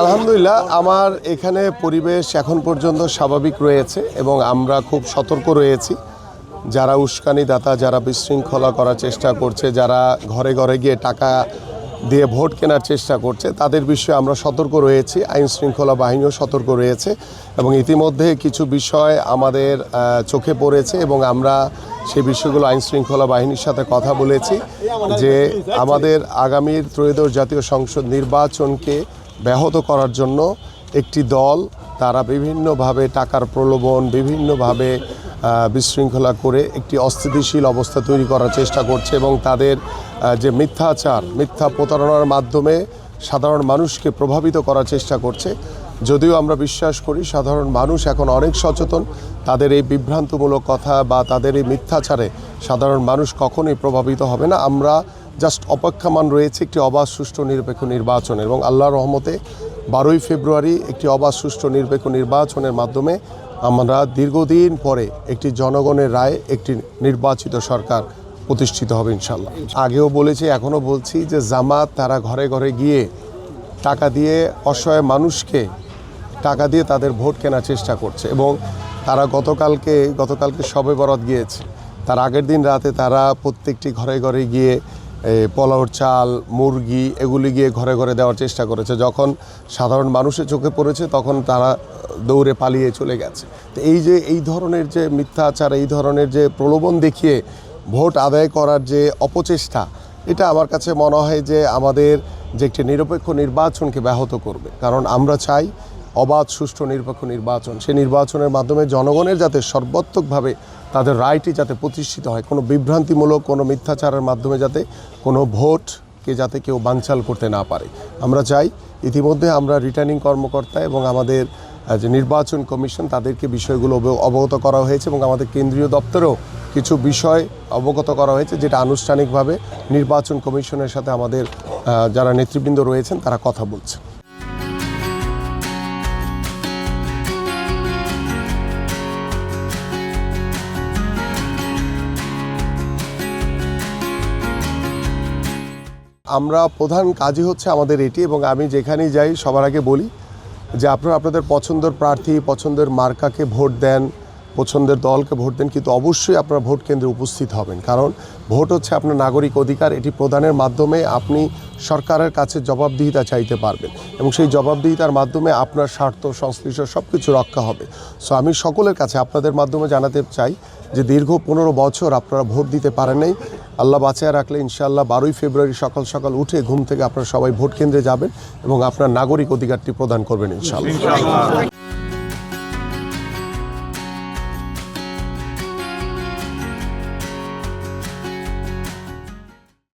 আলহামদুলিল্লাহ, আমার এখানে পরিবেশ এখন পর্যন্ত স্বাভাবিক রয়েছে এবং আমরা খুব সতর্ক রয়েছি। যারা উস্কানিদাতা যারা বিশৃঙ্খলা করার চেষ্টা করছে, যারা ঘরে ঘরে গিয়ে টাকা দিয়ে ভোট কেনার চেষ্টা করছে, তাদের বিষয়ে আমরা সতর্ক রয়েছি, আইন শৃঙ্খলা বাহিনীও সতর্ক রয়েছে এবং ইতিমধ্যে কিছু বিষয় আমাদের চোখে পড়েছে এবং আমরা সেই বিষয়গুলো আইন শৃঙ্খলা বাহিনীর সাথে কথা বলেছি যে আমাদের আগামীর ত্রয়োদশ জাতীয় সংসদ নির্বাচনকে ব্যাহত করার জন্য একটি দল, তারা বিভিন্নভাবে টাকার প্রলোভন, বিভিন্নভাবে বিশৃঙ্খলা করে একটি অস্থিতিশীল অবস্থা তৈরি করার চেষ্টা করছে এবং তাদের যে মিথ্যাচার, মিথ্যা প্রতারণার মাধ্যমে সাধারণ মানুষকে প্রভাবিত করার চেষ্টা করছে। যদিও আমরা বিশ্বাস করি সাধারণ মানুষ এখন অনেক সচেতন, তাদের এই বিভ্রান্তমূলক কথা বা তাদের এই মিথ্যাচারে সাধারণ মানুষ কখনোই প্রভাবিত হবে না। আমরা জাস্ট অপেক্ষামান রয়েছে একটি অবাধ, সুষ্ঠু, নিরপেক্ষ নির্বাচনের এবং আল্লাহ রহমতে বারোই ফেব্রুয়ারি একটি অবাধ, সুষ্ঠু, নিরপেক্ষ নির্বাচনের মাধ্যমে আমরা দীর্ঘদিন পরে একটি জনগণের রায় একটি নির্বাচিত সরকার প্রতিষ্ঠিত হবে ইনশাল্লাহ আগেও বলেছি, এখনও বলছি যে জামাত তারা ঘরে ঘরে গিয়ে টাকা দিয়ে অসহায় মানুষকে টাকা দিয়ে তাদের ভোট কেনার চেষ্টা করছে এবং তারা গতকালকে গতকালকে সবে বরাত গিয়েছে। তার আগের দিন রাতে তারা প্রত্যেকটি ঘরে ঘরে গিয়ে এ, পোলাওর চাল মুরগি এগুলি গিয়ে ঘরে ঘরে দেওয়ার চেষ্টা করেছে। যখন সাধারণ মানুষের চোখে পড়েছে তখন তারা দৌড়ে পালিয়ে চলে গেছে। তো এই যে এই ধরনের যে মিথ্যাচার এই ধরনের যে প্রলোভন দেখিয়ে ভোট আদায় করার যে অপচেষ্টা এটা আমার কাছে মনে হয় যে আমাদের যে একটি নিরপেক্ষ নির্বাচনকে ব্যাহত করবে। কারণ আমরা চাই অবাধ, সুষ্ঠু, নিরপেক্ষ নির্বাচন। সেই নির্বাচনের মাধ্যমে জনগণের যাতে সর্বাত্মকভাবে তাদের রায়টি যাতে প্রতিষ্ঠিত হয়, কোনো বিভ্রান্তিমূলক, কোনো মিথ্যাচারের মাধ্যমে যাতে কোনো ভোটকে যাতে কেউ বানচাল করতে না পারে। আমরা চাই ইতিমধ্যে আমরা রিটার্নিং কর্মকর্তা এবং আমাদের যে নির্বাচন কমিশন, তাদেরকে বিষয়গুলো অবগত করা হয়েছে এবং আমাদের কেন্দ্রীয় দপ্তরেও কিছু বিষয় অবগত করা হয়েছে যেটা আনুষ্ঠানিকভাবে নির্বাচন কমিশনের সাথে আমাদের যারা নেতৃবৃন্দ রয়েছেন তারা কথা বলছে আমরা প্রধান কাজই হচ্ছে আমাদের এটি এবং আমি যেখানেই যাই, সবার আগে বলি যে আপনারা আপনাদের পছন্দের প্রার্থী, পছন্দের মার্কাকে ভোট দেন, পছন্দের দলকে ভোট দেন, কিন্তু অবশ্যই আপনারা ভোট কেন্দ্রে উপস্থিত হবেন। কারণ ভোট হচ্ছে আপনার নাগরিক অধিকার, এটি প্রদানের মাধ্যমে আপনি সরকারের কাছে জবাবদিহিতা চাইতে পারবেন এবং সেই জবাবদিহিতার মাধ্যমে আপনার স্বার্থ, সংশ্লিষ্ট সব কিছু রক্ষা হবে। সো আমি সকলের কাছে আপনাদের মাধ্যমে জানাতে চাই যে দীর্ঘ পনেরো বছর আপনারা ভোট দিতে পারেন নাই। আল্লাহ বাঁচিয়ে রাখলে ইনশাআল্লাহ বারোই ফেব্রুয়ারি সকাল সকাল উঠে ঘুম থেকে আপনারা সবাই ভোট কেন্দ্রে যাবেন এবং আপনার নাগরিক অধিকারটি প্রদান করবেন ইনশাআল্লাহ।